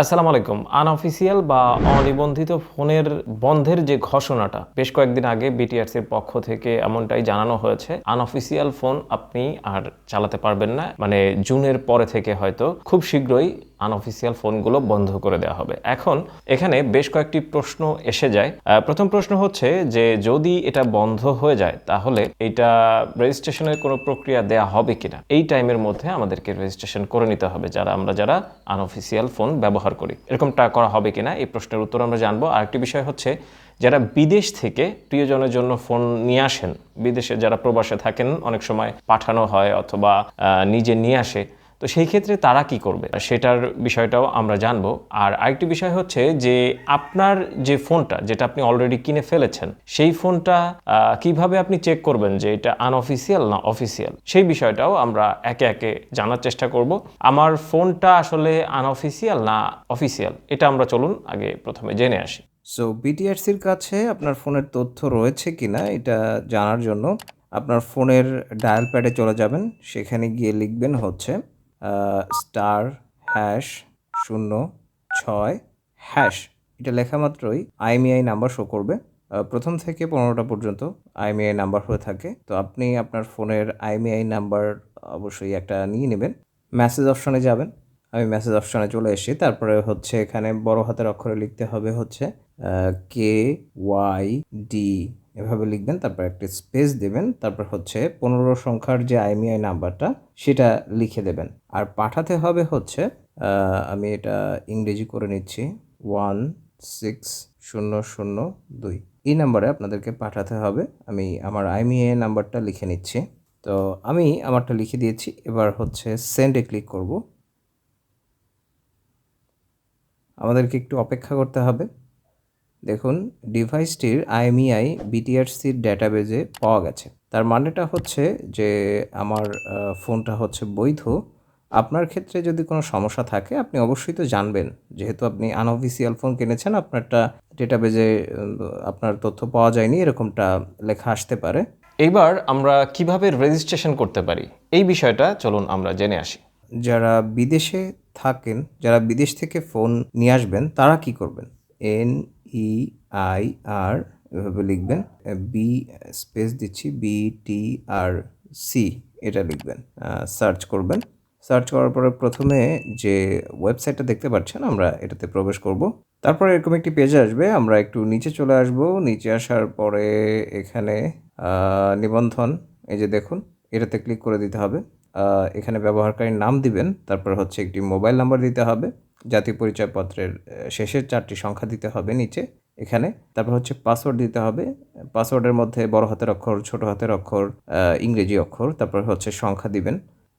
আসসালামু আলাইকুম। আনঅফিসিয়াল বা অনিবন্ধিত ফোনের বন্ধের যে ঘোষণাটা, বেশ কয়েকদিন আগে বিটিআরসির পক্ষ থেকে এমনটাই জানানো হয়েছে। আনঅফিসিয়াল ফোন আপনি আর চালাতে পারবেন না মানে জুনের পরে থেকে হয়তো খুব শীঘ্রই আনঅফিসিয়াল ফোনগুলো বন্ধ করে দেওয়া হবে। এখন এখানে বেশ কয়েকটি প্রশ্ন এসে যায়। প্রথম প্রশ্ন হচ্ছে যে, যদি এটা বন্ধ হয়ে যায়, তাহলে এটা রেজিস্ট্রেশনের কোনো প্রক্রিয়া দেয়া হবে কিনা? এই টাইমের মধ্যে আমাদেরকে রেজিস্ট্রেশন করে নিতে হবে, যারা আমরা যারা আনঅফিসিয়াল ফোন ব্যবহার করি। এরকমটা করা হবে কিনা এই প্রশ্নের উত্তর আমরা জানব। আর একটি বিষয় হচ্ছে, যারা বিদেশ থেকে প্রিয়জনের জন্য ফোন নিয়ে আসেন, বিদেশে যারা প্রবাসে থাকেন, অনেক সময় পাঠানো হয় অথবা নিজে নিয়ে আসে তো সেই ক্ষেত্রে তারা কি করবে? সেটার বিষয়টাও আমরা জানব। আর আরেকটি বিষয় হচ্ছে যে আপনার যে ফোনটা, যেটা আপনি অলরেডি কিনে ফেলেছেন, সেই ফোনটা কীভাবে আপনি চেক করবেন যে এটা আনঅফিসিয়াল না অফিসিয়াল সেই বিষয়টাও আমরা একে একে জানার চেষ্টা করব। আমার ফোনটা আসলে আনঅফিসিয়াল না অফিসিয়াল এটা আমরা চলুন আগে প্রথমে জেনে আসি। সো বিটিআরসির কাছে আপনার ফোনের তথ্য রয়েছে কিনা, এটা জানার জন্য আপনার ফোনের ডায়াল প্যাডে চলে যাবেন। সেখানে গিয়ে লিখবেন হচ্ছে স্টার হ্যাশ শূন্য, ছয় হ্যাশ এটা লেখা মাত্রই আইএমইআই নাম্বার শো করবে। প্রথম থেকে পনেরোটা পর্যন্ত আইএমইআই নাম্বার হয়ে থাকে। তো আপনি আপনার ফোনের আইএমইআই নাম্বার অবশ্যই একটা নিয়ে নেবেন। মেসেজ অপশনে যাবেন। আমি মেসেজ অপশনে চলে এসেছি। তারপরে হচ্ছে এখানে বড় হাতের অক্ষরে লিখতে হবে হচ্ছে কে ওয়াই ডি এভাবে লিখবেন, তারপর একটা স্পেস দেবেন, তারপর হচ্ছে পনেরো সংখ্যার যে আইমিআই নাম্বারটা, সেটা লিখে দেবেন। আর পাঠাতে হবে হচ্ছে আমি এটা ইংরেজি করে নিচ্ছি ওয়ান সিক্স শূন্য শূন্য দুই। এই নাম্বারে আপনাদেরকে পাঠাতে হবে। আমি আমার আইমিআই নাম্বারটা লিখে নিচ্ছি। তো আমি আমারটা লিখে দিয়েছি, এবার হচ্ছে সেন্ডে ক্লিক করব। আমাদেরকে একটু অপেক্ষা করতে হবে। দেখুন ডিভাইসটির আইএমইআই বিটিআরসির ডেটাবেজে পাওয়া গেছে। তার মানেটা হচ্ছে যে আমার ফোনটা হচ্ছে বৈধ। আপনার ক্ষেত্রে যদি কোনো সমস্যা থাকে আপনি অবশ্যই তো জানবেন। যেহেতু আপনি আনঅফিসিয়াল ফোন কিনেছেন আপনারটা ডেটাবেজে আপনার তথ্য পাওয়া যায়নি এরকমটা লেখা আসতে পারে। এইবার আমরা কীভাবে রেজিস্ট্রেশন করতে পারি? এই বিষয়টা চলুন আমরা জেনে আসি। যারা বিদেশে থাকেন যারা বিদেশ থেকে ফোন নিয়ে আসবেন তারা কি করবেন? এন ই আই আর এভাবে লিখবেন বি স্পেস দিচ্ছি বি টি আর সি এটা লিখবেন সার্চ করবেন। সার্চ করার পরে প্রথমে যে ওয়েবসাইটটা দেখতে পাচ্ছেন, আমরা এটাতে প্রবেশ করব। তারপরে এরকম একটি পেজ আসবে, আমরা একটু নিচে চলে আসব। নিচে আসার পরে এখানে নিবন্ধন, এই যে দেখুন, এটাতে ক্লিক করে দিতে হবে। এখানে ব্যবহারকারীর নাম দিবেন, তারপর হচ্ছে একটি মোবাইল নাম্বার দিতে হবে। জাতীয় পরিচয়পত্রের শেষের চারটি সংখ্যা দিতে হবে নিচে, এখানে। তারপর হচ্ছে পাসওয়ার্ড দিতে হবে। পাসওয়ার্ডের মধ্যে বড় হাতের অক্ষর, ছোট হাতের অক্ষর ইংরেজি অক্ষর, তারপর হচ্ছে সংখ্যা দিবেন।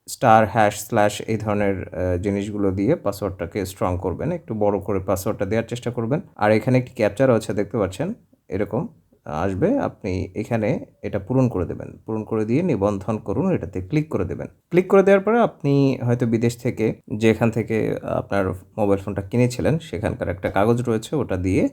স্টার, হ্যাশ, স্ল্যাশ এই ধরনের জিনিসগুলো দিয়ে পাসওয়ার্ডটাকে স্ট্রং করবেন। একটু বড় করে পাসওয়ার্ডটা দেওয়ার চেষ্টা করবেন। আর এখানে একটি ক্যাপচার আছে, দেখতে পাচ্ছেন? এরকম। আসবে, আপনি এখানে এটা পূরণ করে দেবেন। পূরণ করে দিয়ে নিবন্ধন করুন, এটাতে ক্লিক করে দেবেন। ক্লিক করে দেওয়ার পরে আপনি হয়তো বিদেশ থেকে যেখান থেকে আপনার মোবাইল ফোনটা কিনেছিলেন, সেখানকার একটা কাগজ রয়েছে, ওটা দিয়ে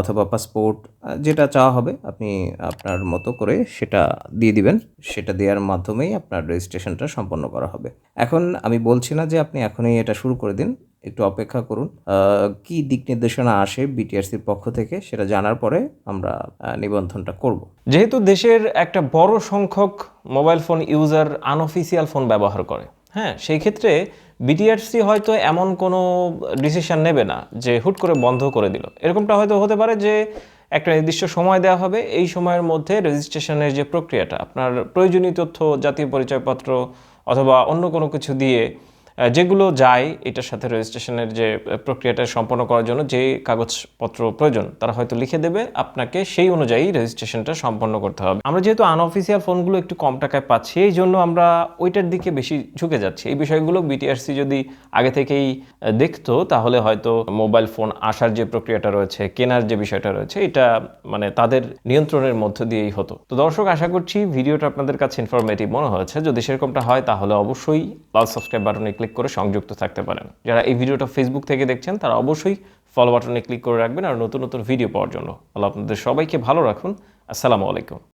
অথবা পাসপোর্ট যেটা চাওয়া হবে, আপনি আপনার মতো করে সেটা দিয়ে দিবেন। সেটা দেওয়ার মাধ্যমেই আপনার রেজিস্ট্রেশনটা সম্পন্ন করা হবে। এখন আমি বলছি না যে আপনি এখনই এটা শুরু করে দিন। একটু অপেক্ষা করুন। কি দিক নির্দেশনা আসে বিটিআরসির পক্ষ থেকে সেটা জানার পরে আমরা নিবন্ধনটা করব। যেহেতু দেশের একটা বড় সংখ্যক mobile phone user unofficial phone ব্যবহার করে হ্যাঁ সেই ক্ষেত্রে বিটিআরসি হয়তো এমন কোনো ডিসিশন নেবে না যে হুট করে বন্ধ করে দিল। এরকমটা হয়তো হতে পারে যে একটা নির্দিষ্ট সময় দেওয়া হবে, এই সময়ের মধ্যে রেজিস্ট্রেশনের যে প্রক্রিয়াটা, আপনার প্রয়োজনীয় তথ্য, জাতীয় পরিচয়পত্র অথবা অন্য কোনো কিছু দিয়ে যেগুলো যায়, এটার সাথে রেজিস্ট্রেশনের যে প্রক্রিয়াটা সম্পন্ন করার জন্য যে কাগজপত্র প্রয়োজন, তারা হয়তো লিখে দেবে, আপনাকে সেই অনুযায়ী রেজিস্ট্রেশনটা সম্পন্ন করতে হবে। আমরা যেহেতু আনঅফিসিয়াল ফোনগুলো একটু কম টাকায় পাচ্ছি, এই জন্য আমরা ওইটার দিকে বেশি ঝুঁকে যাচ্ছি। এই বিষয়গুলো বিটিআরসি যদি আগে থেকেই দেখতো, তাহলে হয়তো মোবাইল ফোন আসার যে প্রক্রিয়াটা রয়েছে, কেনার যে বিষয়টা রয়েছে, এটা মানে তাদের নিয়ন্ত্রণের মধ্য দিয়েই হতো। তো দর্শক, আশা করছি ভিডিওটা আপনাদের কাছে ইনফরমেটিভ মনে হয়েছে। যদি সেরকমটা হয়, তাহলে অবশ্যই লাল সাবস্ক্রাইব বাটনে ক্লিক করে সংযুক্ত থাকতে পারেন। যারা এই ভিডিওটা ফেসবুক থেকে দেখছেন, তারা অবশ্যই ফলো বাটনে ক্লিক করে রাখবেন আর নতুন নতুন ভিডিও পাওয়ার জন্য। আল্লাহ আপনাদের সবাইকে ভালো রাখুন। আসসালামু আলাইকুম।